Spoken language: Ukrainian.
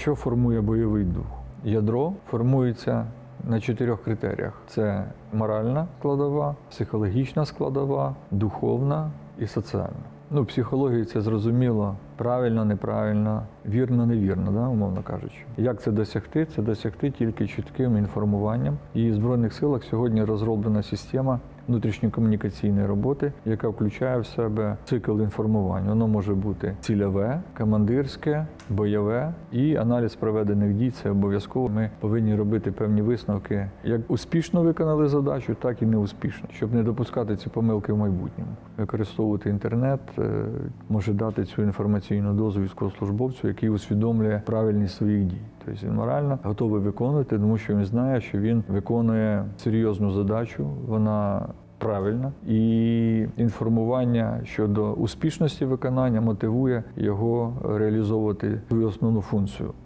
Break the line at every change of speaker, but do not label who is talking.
Що формує бойовий дух? Ядро формується на чотирьох критеріях: це моральна складова, психологічна складова, духовна і соціальна. Ну, психологія це зрозуміло, правильно, неправильно, вірно, невірно, да, умовно кажучи. Як це досягти? Це досягти тільки чітким інформуванням. І в Збройних силах сьогодні розроблена система внутрішньокомунікаційної роботи, яка включає в себе цикл інформування. Воно може бути цільове, командирське, бойове і аналіз проведених дій. Це обов'язково. Ми повинні робити певні висновки, як успішно виконали задачу, так і неуспішно, щоб не допускати ці помилки в майбутньому. Використовувати інтернет е, може дати цю інформаційну дозу військовослужбовцю, який усвідомлює правильність своїх дій. Тобто він морально готовий виконувати, тому що він знає, що він виконує серйозну задачу. Вона правильна, і інформування щодо успішності виконання мотивує його реалізовувати свою основну функцію.